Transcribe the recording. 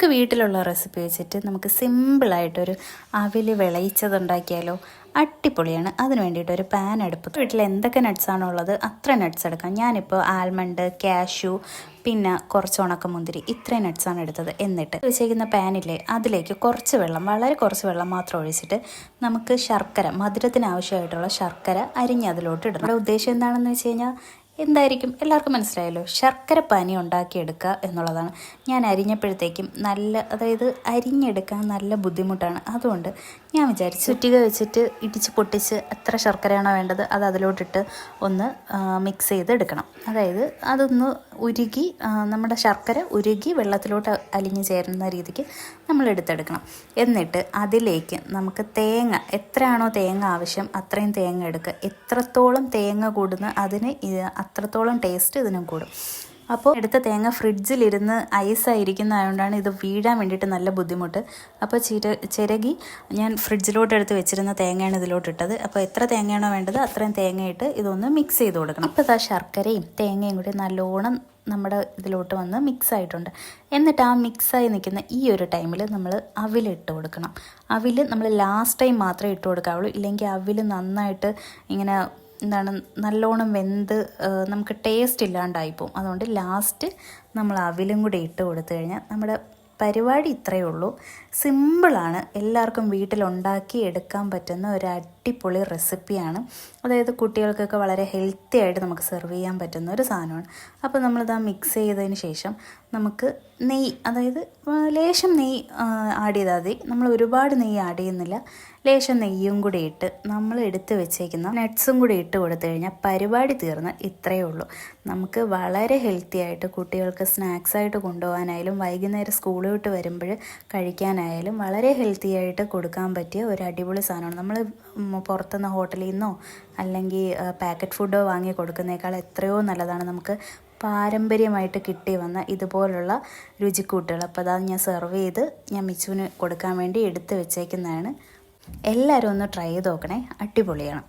നമുക്ക് വീട്ടിലുള്ള റെസിപ്പി വെച്ചിട്ട് നമുക്ക് സിമ്പിളായിട്ടൊരു അവിൽ വിളയിച്ചതുണ്ടാക്കിയാലോ അടിപൊളിയാണ്. അതിന് വേണ്ടിയിട്ട് ഒരു പാൻ എടുപ്പ്. വീട്ടിൽ എന്തൊക്കെ നട്ട്സാണോ ഉള്ളത് അത്ര നട്ട്സ് എടുക്കാം. ഞാനിപ്പോൾ ആൽമണ്ട് കാഷ്യൂ പിന്നെ കുറച്ച് ഉണക്കമുന്തിരി ഇത്രയും നട്ട്സാണ് എടുത്തത് എന്നിട്ട് വെച്ചേക്കുന്ന പാനില്ലേ അതിലേക്ക് കുറച്ച് വെള്ളം വളരെ കുറച്ച് വെള്ളം മാത്രം ഒഴിച്ചിട്ട് നമുക്ക് ശർക്കര മധുരത്തിന് ആവശ്യമായിട്ടുള്ള ശർക്കര അരിഞ്ഞ് അതിലോട്ട് ഇടണം. ഉദ്ദേശം എന്താണെന്ന് വെച്ച് കഴിഞ്ഞാൽ എന്തായിരിക്കും? എല്ലാവർക്കും മനസ്സിലായല്ലോ. ശർക്കര പാനി ഉണ്ടാക്കിയെടുക്കുക എന്നുള്ളതാണ്. ഞാൻ അരിഞ്ഞപ്പോഴത്തേക്കും നല്ല അതായത് അരിഞ്ഞെടുക്കാൻ നല്ല ബുദ്ധിമുട്ടാണ്. അതുകൊണ്ട് ഞാൻ വിചാരിച്ചു ചുറ്റിക വെച്ചിട്ട് ഇടിച്ച് പൊട്ടിച്ച് എത്ര ശർക്കരയാണോ വേണ്ടത് അത് അതിലോട്ടിട്ട് ഒന്ന് മിക്സ് ചെയ്ത് എടുക്കണം അതായത് അതൊന്ന് ഉരുകി നമ്മുടെ ശർക്കര ഉരുകി വെള്ളത്തിലോട്ട് അലിഞ്ഞു ചേരുന്ന രീതിക്ക് നമ്മൾ എടുത്തെടുക്കണം. എന്നിട്ട് അതിലേക്ക് നമുക്ക് തേങ്ങ എത്രയാണോ തേങ്ങ ആവശ്യം അത്രയും തേങ്ങ എടുക്കുക. എത്രത്തോളം തേങ്ങ കൂടുന്ന അതിന് അത്രത്തോളം ടേസ്റ്റ് ഇതിനും കൂടും. അപ്പോൾ എടുത്ത തേങ്ങ ഫ്രിഡ്ജിലിരുന്ന് ഐസായിരിക്കുന്നതുകൊണ്ടാണ് ഇത് വീഴാൻ വേണ്ടിയിട്ട് നല്ല ബുദ്ധിമുട്ട്. അപ്പോൾ ചിര ചിരകി ഞാൻ ഫ്രിഡ്ജിലോട്ട് എടുത്ത് വെച്ചിരുന്ന തേങ്ങയാണ് ഇതിലോട്ട് ഇട്ടത് അപ്പോൾ എത്ര തേങ്ങയാണോ വേണ്ടത് അത്രയും തേങ്ങയിട്ട് ഇതൊന്ന് മിക്സ് ചെയ്ത് കൊടുക്കണം. അപ്പോൾ ഇതാ ശർക്കരയും തേങ്ങയും കൂടി നല്ലോണം നമ്മുടെ ഇതിലോട്ട് വന്ന് മിക്സ് ആയിട്ടുണ്ട്. എന്നിട്ട് ആ മിക്സായി നിൽക്കുന്ന ഈ ഒരു ടൈമിൽ നമ്മൾ അവിലിട്ട് കൊടുക്കണം. അവിൽ നമ്മൾ ലാസ്റ്റ് ടൈം മാത്രമേ ഇട്ട് കൊടുക്കാവുള്ളൂ. ഇല്ലെങ്കിൽ അവിൽ നന്നായിട്ട് ഇങ്ങനെ എന്താണ് നല്ലോണം വെന്ത് നമുക്ക് ടേസ്റ്റ് ഇല്ലാണ്ടായി പോകും അതുകൊണ്ട് ലാസ്റ്റ് നമ്മൾ അവിലും കൂടി ഇട്ട് കൊടുത്തു കഴിഞ്ഞാൽ നമ്മുടെ പരിപാടി ഇത്രയേ ഉള്ളൂ. സിമ്പിളാണ് എല്ലാവർക്കും വീട്ടിലുണ്ടാക്കി എടുക്കാൻ പറ്റുന്ന ഒരു അടിപൊളി റെസിപ്പിയാണ് അതായത് കുട്ടികൾക്കൊക്കെ വളരെ ഹെൽത്തി ആയിട്ട് നമുക്ക് സെർവ് ചെയ്യാൻ പറ്റുന്ന ഒരു സാധനമാണ്. അപ്പോൾ നമ്മളിത് ആ മിക്സ് ചെയ്തതിന് ശേഷം നമുക്ക് നെയ്യ് അതായത് ലേശം നെയ്യ് ആഡ് ചെയ്താൽ മതി. നമ്മൾ ഒരുപാട് നെയ്യ് ആഡ് ചെയ്യുന്നില്ല. ലേശം നെയ്യും കൂടി ഇട്ട് നമ്മൾ എടുത്ത് വെച്ചേക്കുന്ന നട്ട്സും കൂടി ഇട്ട് കൊടുത്തു കഴിഞ്ഞാൽ പരിപാടി തീർന്ന് ഇത്രയേ ഉള്ളൂ. നമുക്ക് വളരെ ഹെൽത്തി ആയിട്ട് കുട്ടികൾക്ക് സ്നാക്സ് ആയിട്ട് കൊണ്ടുപോകാനായാലും വൈകുന്നേരം സ്കൂളിൽ വിട്ട് വരുമ്പോൾ കഴിക്കാനായാലും വളരെ ഹെൽത്തി ആയിട്ട് കൊടുക്കാൻ പറ്റിയ ഒരു അടിപൊളി സാധനമാണ്. നമ്മൾ പുറത്തുനിന്ന് ഹോട്ടലിൽ നിന്നോ അല്ലെങ്കിൽ പാക്കറ്റ് ഫുഡോ വാങ്ങി കൊടുക്കുന്നേക്കാൾ എത്രയോ നല്ലതാണ് നമുക്ക് പാരമ്പര്യമായിട്ട് കിട്ടി വന്ന ഇതുപോലുള്ള രുചിക്കൂട്ടുകൾ. അപ്പോൾ അതാ ഞാൻ സെർവ് ചെയ്ത് ഞാൻ മിച്ചുവിന് കൊടുക്കാൻ വേണ്ടി എടുത്ത് വെച്ചേക്കുന്നതാണ്. എല്ലാവരും ഒന്ന് ട്രൈ ചെയ്ത് നോക്കണേ. അടിപൊളിയാണ്.